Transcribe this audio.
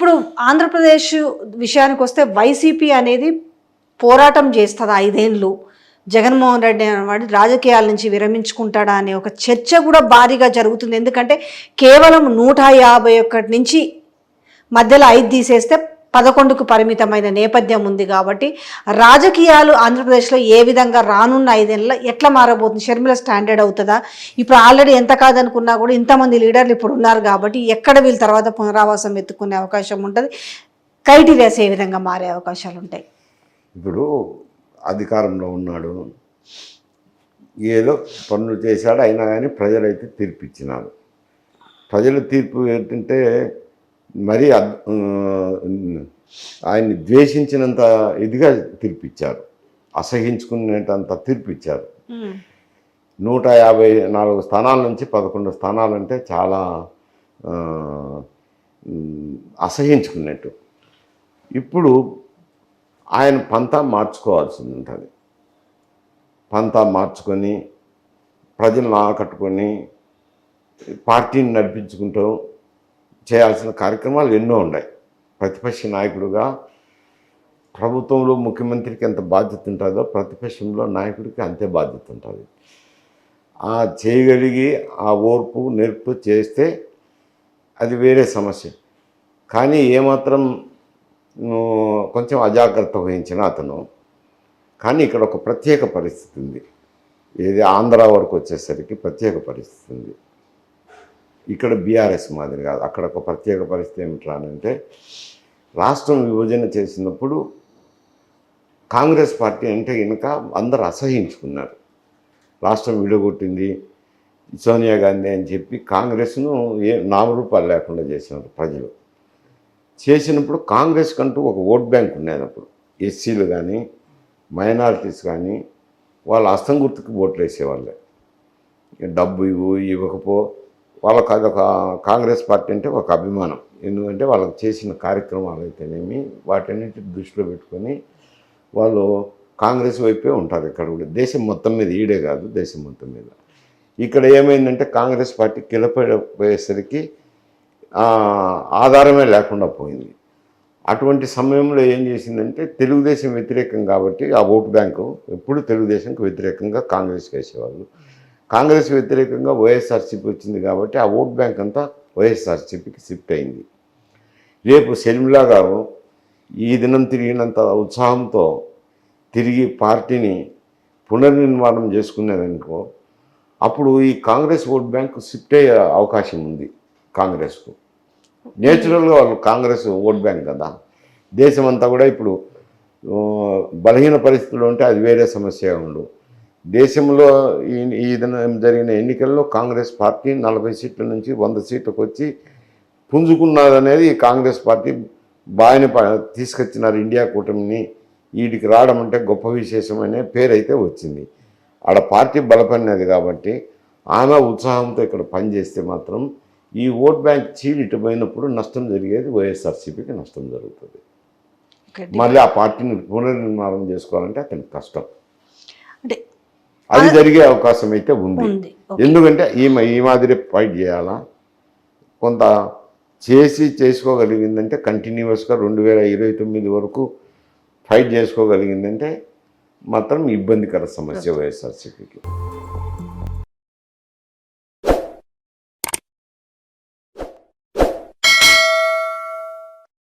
ఇప్పుడు ఆంధ్రప్రదేశ్ విషయానికి వస్తే వైసీపీ అనేది పోరాటం చేస్తుంది ఐదేళ్ళు? జగన్మోహన్ రెడ్డి అనేవాడు రాజకీయాల నుంచి విరమించుకుంటాడా అనే ఒక చర్చ కూడా భారీగా జరుగుతుంది. ఎందుకంటే కేవలం నూట యాభై ఒకటి నుంచి మధ్యలో ఐదు తీసేస్తే పదకొండుకు పరిమితమైన నేపథ్యం ఉంది కాబట్టి రాజకీయాలు ఆంధ్రప్రదేశ్లో ఏ విధంగా రానున్న ఐదేళ్ళలో ఎట్లా మారబోతుంది? షర్మిల స్టాండర్డ్ అవుతుందా? ఇప్పుడు ఆల్రెడీ ఎంత కాదనుకున్నా కూడా ఇంతమంది లీడర్లు ఇప్పుడు ఉన్నారు కాబట్టి ఎక్కడ వీళ్ళ తర్వాత పునరావాసం ఎత్తుకునే అవకాశం ఉంటుంది? క్రైటీరియాస్ ఏ విధంగా మారే అవకాశాలు ఉంటాయి? ఇప్పుడు అధికారంలో ఉన్నాడు. ఏదో పనులు చేశాడు అయినా కానీ ప్రజలైతే తీర్పు ఇచ్చినారు ప్రజల తీర్పు ఏంటంటే మరీ ఆయన్ని ద్వేషించినంత ఇదిగా తీర్పు ఇచ్చారు అసహించుకునేటంత తీర్పు ఇచ్చారు నూట యాభై నాలుగు స్థానాల నుంచి పదకొండు స్థానాలు అంటే చాలా అసహించుకున్నట్టు. ఇప్పుడు ఆయన పంతా మార్చుకోవాల్సి ఉంటుంది పంతా మార్చుకొని ప్రజలను ఆకట్టుకొని పార్టీని నడిపించుకుంటూ చేయాల్సిన కార్యక్రమాలు ఎన్నో ఉన్నాయి. ప్రతిపక్ష నాయకుడుగా ప్రభుత్వంలో ముఖ్యమంత్రికి ఎంత బాధ్యత ఉంటుందో ప్రతిపక్షంలో నాయకుడికి అంతే బాధ్యత ఉంటుంది. ఆ చేయగలిగి ఆ ఓర్పు నేర్పు చేస్తే అది వేరే సమస్య. కానీ ఏమాత్రం కొంచెం అజాగ్రత్త వహించిన అతను. కానీ ఇక్కడ ఒక ప్రత్యేక పరిస్థితి ఉంది. ఏది ఆంధ్ర వరకు వచ్చేసరికి ప్రత్యేక పరిస్థితి ఉంది. ఇక్కడ బీఆర్ఎస్ మాదిరి కాదు. అక్కడ ఒక ప్రత్యేక పరిస్థితి ఏమిట్రా అంటే రాష్ట్రం విభజన చేసినప్పుడు కాంగ్రెస్ పార్టీ అంటే కనుక అందరు అసహించుకున్నారు. రాష్ట్రం విడగొట్టింది సోనియా గాంధీ అని చెప్పి కాంగ్రెస్ను ఏ నామరూపాలు లేకుండా చేసినారు ప్రజలు. చేసినప్పుడు కాంగ్రెస్ కంటూ ఒక ఓట్ బ్యాంక్ ఉండేది అప్పుడు. ఎస్సీలు కానీ మైనారిటీస్ కానీ వాళ్ళ అస్తం గుర్తుకు ఓట్లు వేసేవాళ్ళే డబ్బు ఇవ్వు ఇవ్వకపో వాళ్ళకి అదొక కాంగ్రెస్ పార్టీ అంటే ఒక అభిమానం. ఎందుకంటే వాళ్ళకి చేసిన కార్యక్రమాలు అయితేనేమి వాటన్నిటి దృష్టిలో పెట్టుకొని వాళ్ళు కాంగ్రెస్ వైపే ఉంటారు ఇక్కడ కూడా. దేశం మొత్తం మీద ఈడే కాదు దేశం మొత్తం మీద. ఇక్కడ ఏమైందంటే కాంగ్రెస్ పార్టీ కిలపడిపోయేసరికి ఆధారమే లేకుండా పోయింది. అటువంటి సమయంలో ఏం చేసిందంటే తెలుగుదేశం వ్యతిరేకం కాబట్టి ఆ ఓటు బ్యాంకు ఎప్పుడు తెలుగుదేశంకి వ్యతిరేకంగా కాంగ్రెస్కి వేసేవాళ్ళు. కాంగ్రెస్ వ్యతిరేకంగా వైఎస్ఆర్సీపీ వచ్చింది కాబట్టి ఆ ఓట్ బ్యాంక్ అంతా వైఎస్ఆర్సీపీకి షిఫ్ట్ అయింది. రేపు షర్మిలా గారు ఈ దినం తిరిగినంత ఉత్సాహంతో తిరిగి పార్టీని పునర్నిర్మాణం చేసుకునేదనుకో అప్పుడు ఈ కాంగ్రెస్ ఓట్ బ్యాంక్ షిఫ్ట్ అయ్యే అవకాశం ఉంది కాంగ్రెస్కు. నేచురల్గా వాళ్ళు కాంగ్రెస్ ఓట్ బ్యాంక్ కదా. దేశం అంతా కూడా ఇప్పుడు బలహీన పరిస్థితులు ఉంటే అది వేరే సమస్య ఉండు. దేశంలో ఈ దినం జరిగిన ఎన్నికల్లో కాంగ్రెస్ పార్టీ నలభై సీట్ల నుంచి వంద సీట్లకు వచ్చి పుంజుకున్నదనేది ఈ కాంగ్రెస్ పార్టీ బాగానే తీసుకొచ్చినారు ఇండియా కూటమిని. వీటికి రావడం అంటే గొప్ప విశేషం అనే పేరు అయితే వచ్చింది. ఆడ పార్టీ బలపడినది కాబట్టి ఆమె ఉత్సాహంతో ఇక్కడ పనిచేస్తే మాత్రం ఈ ఓట్ బ్యాంక్ చీలి ఇటు పోయినప్పుడు నష్టం జరిగేది వైఎస్ఆర్సీపీకి నష్టం జరుగుతుంది. మళ్ళీ ఆ పార్టీని పునర్నిర్మాణం చేసుకోవాలంటే అతనికి కష్టం. అది జరిగే అవకాశం అయితే ఉంది. ఎందుకంటే ఈమె ఈ మాదిరి ఫైట్ చేయాలా? కొంత చేసి చేసుకోగలిగిందంటే కంటిన్యూస్గా రెండు వేల ఇరవై తొమ్మిది వరకు ఫైట్ చేసుకోగలిగిందంటే మాత్రం ఇబ్బందికర సమస్య వైఎస్ఆర్సీపీకి.